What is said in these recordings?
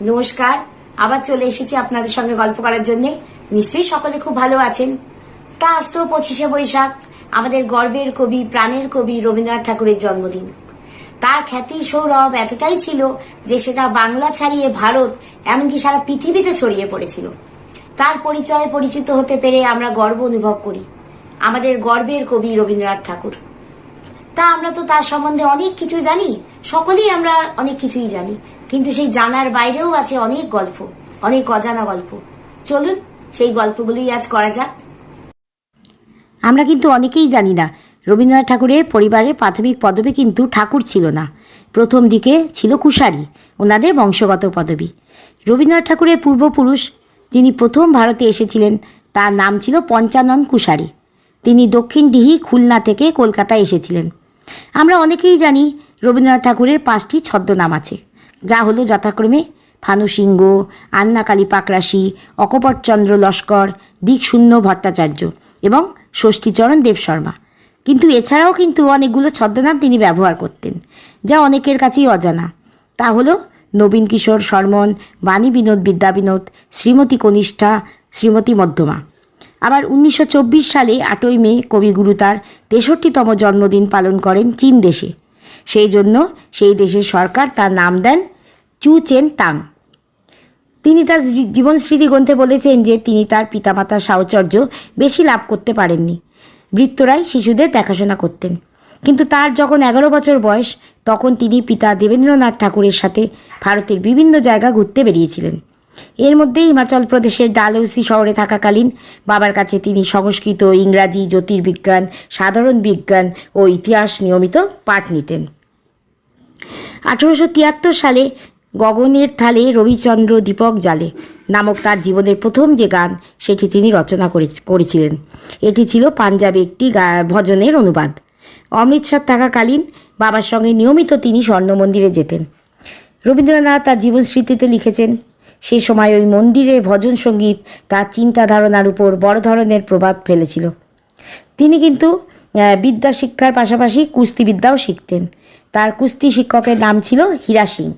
নমস্কার, আবার চলে এসেছি আপনাদের সঙ্গে গল্প করার জন্য। নিশ্চয়ই সকলে খুব ভালো আছেন। তা আজ তো পঁচিশে বৈশাখ, আমাদের গর্বের কবি, প্রাণের কবি রবীন্দ্রনাথ ঠাকুরের জন্মদিন। তার খ্যাতি সৌরভ এতটাই ছিল যে সেটা বাংলা ছাড়িয়ে ভারত, এমনকি সারা পৃথিবীতে ছড়িয়ে পড়েছিল। তার পরিচয়ে পরিচিত হতে পেরে আমরা গর্ব অনুভব করি, আমাদের গর্বের কবি রবীন্দ্রনাথ ঠাকুর। তা আমরা তো তার সম্বন্ধে অনেক কিছু জানি, সকলেই আমরা অনেক কিছুই জানি। কিন্তু সেই জানার বাইরেও আছে অনেক গল্প, অনেক অজানা গল্প। চলুন, সেই গল্পগুলোই আজ করা যাক। আমরা কিন্তু অনেকেই জানি না, রবীন্দ্রনাথ ঠাকুরের পরিবারের প্রাথমিক পদবি কিন্তু ঠাকুর ছিল না। প্রথম দিকে ছিল কুশারি, ওনাদের বংশগত পদবি। রবীন্দ্রনাথ ঠাকুরের পূর্বপুরুষ, যিনি প্রথম ভারতে এসেছিলেন, তার নাম ছিল পঞ্চানন কুশারি। তিনি দক্ষিণ ডিহি খুলনা থেকে কলকাতায় এসেছিলেন। আমরা অনেকেই জানি রবীন্দ্রনাথ ঠাকুরের পাঁচটি ছদ্মনাম আছে। যা হলো যথাক্রমে ফানু সিংহ আন্নাকালী পাকরাশি অকপটচন্দ্র লস্কর, দিকশূন্য ভট্টাচার্য এবং ষষ্ঠীচরণ দেব শর্মা। কিন্তু এছাড়াও কিন্তু অনেকগুলো ছদ্মনাম তিনি ব্যবহার করতেন, যা অনেকের কাছেই অজানা। তা হলো নবীন কিশোর শর্মন, বাণী বিনোদ বিদ্যা বিনোদ, শ্রীমতী কনিষ্ঠা, শ্রীমতী মধ্যমা। আবার উনিশশো চব্বিশ সালে আটই মে কবিগুরু তার তেষট্টিতম জন্মদিন পালন করেন চীন দেশে। সেই জন্য সেই দেশের সরকার তার নাম দেন চু চেন তাং। তিনি তার জীবন স্মৃতি গ্রন্থে বলেছেন যে তিনি তার পিতামাতার সাহচর্য বেশি লাভ করতে পারেননি। বৃত্তরাই শিশুদের দেখাশোনা করতেন। কিন্তু তার যখন এগারো বছর বয়স, তখন তিনি পিতা দেবেন্দ্রনাথ ঠাকুরের সাথে ভারতের বিভিন্ন জায়গা ঘুরতে বেরিয়েছিলেন। এর মধ্যেই হিমাচল প্রদেশের ডালহৌসি শহরে থাকাকালীন বাবার কাছে তিনি সংস্কৃত, ইংরাজি, জ্যোতির্বিজ্ঞান, সাধারণ বিজ্ঞান ও ইতিহাস নিয়মিত পাঠ নিতেন। আঠেরোশো তিয়াত্তর সালে গগনের থালে রবিচন্দ্র দীপক জালে নামক তার জীবনের প্রথম যে গান, সেটি তিনি রচনা করে করেছিলেন। এটি ছিল পাঞ্জাবে একটি ভজনের অনুবাদ। অমৃতসর থাকাকালীন বাবার সঙ্গে নিয়মিত তিনি স্বর্ণ মন্দিরে যেতেন। রবীন্দ্রনাথ তার জীবন স্মৃতিতে লিখেছেন সে সময় ওই মন্দিরের ভজন সংগীত তার চিন্তাধারণার উপর বড় ধরনের প্রভাব ফেলেছিল। তিনি কিন্তু বিদ্যা শিক্ষার পাশাপাশি কুস্তিবিদ্যাও শিখতেন। তার কুস্তি শিক্ষকের নাম ছিল হীরা সিং।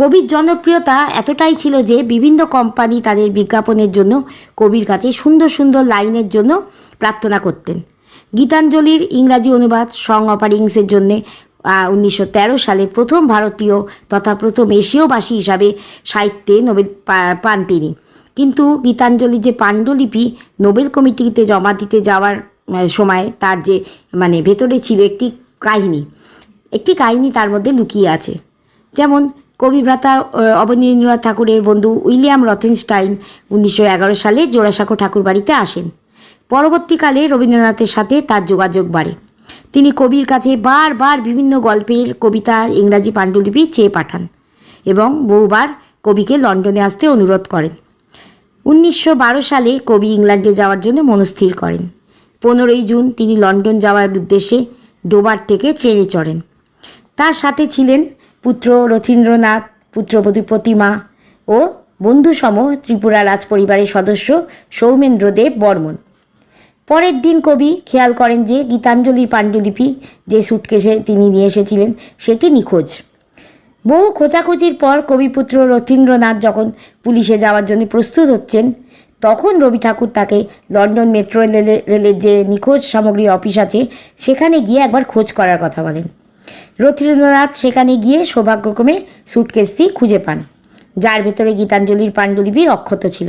কবির জনপ্রিয়তা এতটাই ছিল যে বিভিন্ন কোম্পানি তাদের বিজ্ঞাপনের জন্য কবির কাছে সুন্দর সুন্দর লাইনের জন্য প্রার্থনা করতেন। গীতাঞ্জলির ইংরাজি অনুবাদ সং অপারিংসের জন্যে উনিশশো তেরো সালে প্রথম ভারতীয় তথা প্রথম এশীয়বাসী হিসাবে সাহিত্যে নোবেল পান তিনি। কিন্তু গীতাঞ্জলি যে পাণ্ডুলিপি নোবেল কমিটিতে জমা দিতে যাওয়ার সময় তার যে মানে ভেতরে ছিল একটি কাহিনী। একটি কাহিনী তার মধ্যে লুকিয়ে আছে। যেমন কবিভ্রাতা অবনীন্দ্রনাথ ঠাকুরের বন্ধু উইলিয়াম রথেনস্টাইন উনিশশো এগারো সালে জোড়াসাঁকো ঠাকুর বাড়িতে আসেন। পরবর্তীকালে রবীন্দ্রনাথের সাথে তার যোগাযোগ বাড়ে। তিনি কবির কাছে বারবার বিভিন্ন গল্পের কবিতার ইংরাজি পাণ্ডুলিপি চেয়ে পাঠান এবং বহুবার কবিকে লন্ডনে আসতে অনুরোধ করেন। উনিশশো বারো সালে কবি ইংল্যান্ডে যাওয়ার জন্য মনস্থির করেন। পনেরোই জুন তিনি লন্ডন যাওয়ার উদ্দেশ্যে ডোবার থেকে ট্রেনে চড়েন। তার সাথে ছিলেন পুত্র রথীন্দ্রনাথ, পুত্রবধূ প্রতিমা ও বন্ধুসম ত্রিপুরা রাজপরিবারের সদস্য সৌমেন্দ্রদেব বর্মন। পরের দিন কবি খেয়াল করেন যে গীতাঞ্জলির পাণ্ডুলিপি যে সুটকেসে তিনি নিয়ে এসেছিলেন, সেটি নিখোঁজ। বহু খোঁজাখুঁজির পর কবিপুত্র রথীন্দ্রনাথ যখন পুলিশে যাওয়ার জন্য প্রস্তুত হচ্ছেন, তখন রবি ঠাকুর তাকে লন্ডন মেট্রো রেলে, রেলের যে নিখোঁজ সামগ্রী অফিস আছে, সেখানে গিয়ে একবার খোঁজ করার কথা বলেন। রথীন্দ্রনাথ সেখানে গিয়ে সৌভাগ্যক্রমে সুটকেসটি খুঁজে পান, যার ভেতরে গীতাঞ্জলির পাণ্ডুলিপি অক্ষত ছিল।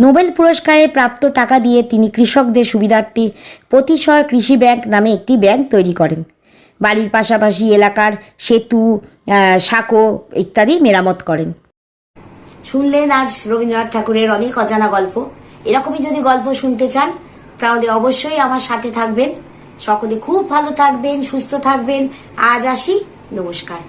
নোবেল পুরস্কারে প্রাপ্ত টাকা দিয়ে তিনি কৃষকদের সুবিধার্থে প্রতিশর কৃষি ব্যাংক নামে একটি ব্যাংক তৈরি করেন। বাড়ির পাশাপাশি এলাকার সেতু সাঁকো ইত্যাদি মেরামত করেন। শুনলেন আজ রবীন্দ্রনাথ ঠাকুরের অনেক অজানা গল্প। এরকমই যদি গল্প শুনতে চান, তাহলে অবশ্যই আমার সাথে থাকবেন। সকলে খুব ভালো থাকবেন, সুস্থ থাকবেন। আজ আসি। নমস্কার।